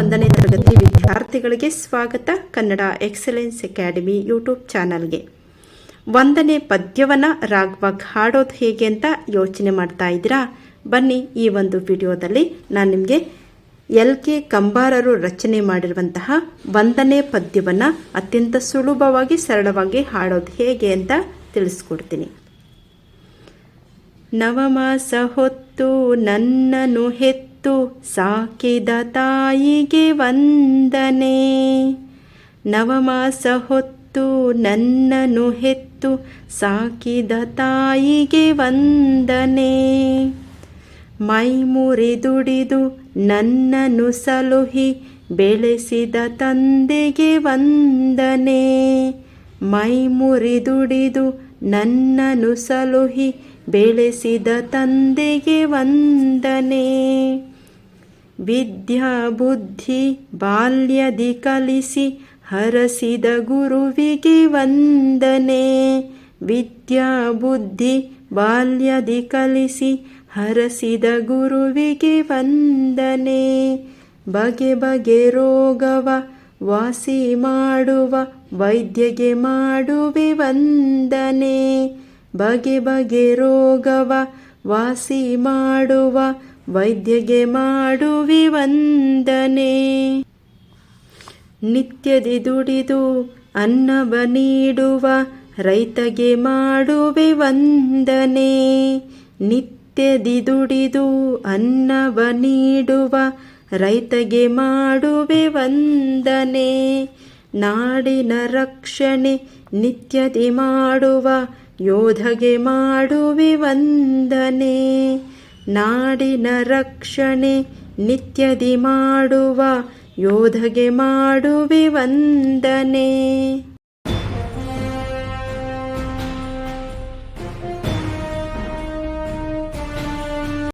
ಒಂದನೇ ತರಗತಿ ವಿದ್ಯಾರ್ಥಿಗಳಿಗೆ ಸ್ವಾಗತ ಕನ್ನಡ ಎಕ್ಸಲೆನ್ಸ್ ಅಕಾಡೆಮಿ ಯೂಟ್ಯೂಬ್ ಚಾನಲ್ಗೆ. ಒಂದನೇ ಪದ್ಯವನ್ನು ರಾಗವಾಗಿ ಹಾಡೋದು ಹೇಗೆ ಅಂತ ಯೋಚನೆ ಮಾಡ್ತಾ ಇದ್ದೀರಾ? ಬನ್ನಿ ಈ ಒಂದು ವಿಡಿಯೋದಲ್ಲಿ ನಾನು ನಿಮಗೆ ಎಲ್ ಕೆ ಕಂಬಾರರು ರಚನೆ ಮಾಡಿರುವಂತಹ ಒಂದನೇ ಪದ್ಯವನ್ನು ಅತ್ಯಂತ ಸುಲಭವಾಗಿ ಸರಳವಾಗಿ ಹಾಡೋದು ಹೇಗೆ ಅಂತ ತಿಳಿಸ್ಕೊಡ್ತೀನಿ. ನವಮಾಸ ಹೊತ್ತು ನನ್ನನು ಹೆತ್ತು ಸಾಕಿದ ತಾಯಿಗೆ ವಂದನೆ. ನವಮಾಸ ಹೊತ್ತು ನನ್ನನು ಹೆತ್ತು ಸಾಕಿದ ತಾಯಿಗೆ ವಂದನೆ. ಮೈ ಮುರಿದುಡಿದು ನನ್ನನು ಸಲುಹಿ ಬೆಳೆಸಿದ ತಂದೆಗೆ ವಂದನೆ. ಮೈ ಮುರಿದುಡಿದು ನನ್ನನು ಸಲುಹಿ ಬೆಳೆಸಿದ ತಂದೆಗೆ ವಂದನೆ. ವಿದ್ಯಾ ಬುದ್ಧಿ ಬಾಲ್ಯದಿ ಕಲಿಸಿ ಹರಸಿದ ಗುರುವಿಗೆ ವಂದನೆ. ವಿದ್ಯಾ ಬುದ್ಧಿ ಬಾಲ್ಯದಿ ಕಲಿಸಿ ಹರಸಿದ ಗುರುವಿಗೆ ವಂದನೆ. ಬಗೆ ಬಗೆ ರೋಗವ ವಾಸಿ ಮಾಡುವ ವೈದ್ಯಗೆ ಮಾಡುವೆ ವಂದನೆ. ಬಗೆ ಬಗೆ ರೋಗವ ವಾಸಿ ಮಾಡುವ ವೈದ್ಯಗೆ ಮಾಡುವಿ ವಂದನೆ. ನಿತ್ಯದಿ ದುಡಿದು ಅನ್ನವ ನೀಡುವ ರೈತಗೆ ಮಾಡುವೆ ವಂದನೆ. ನಿತ್ಯದಿ ದುಡಿದು ಅನ್ನವ ನೀಡುವ ರೈತಗೆ ಮಾಡುವೆ ವಂದನೆ. ನಾಡಿನ ರಕ್ಷಣೆ ನಿತ್ಯದಿ ಮಾಡುವ ಯೋಧಗೆ ಮಾಡುವೆ ವಂದನೆ. ನಾಡಿನ ರಕ್ಷಣೆ ನಿತ್ಯದಿ ಮಾಡುವ ಯೋಧಗೆ ಮಾಡುವೆ ವಂದನೆ.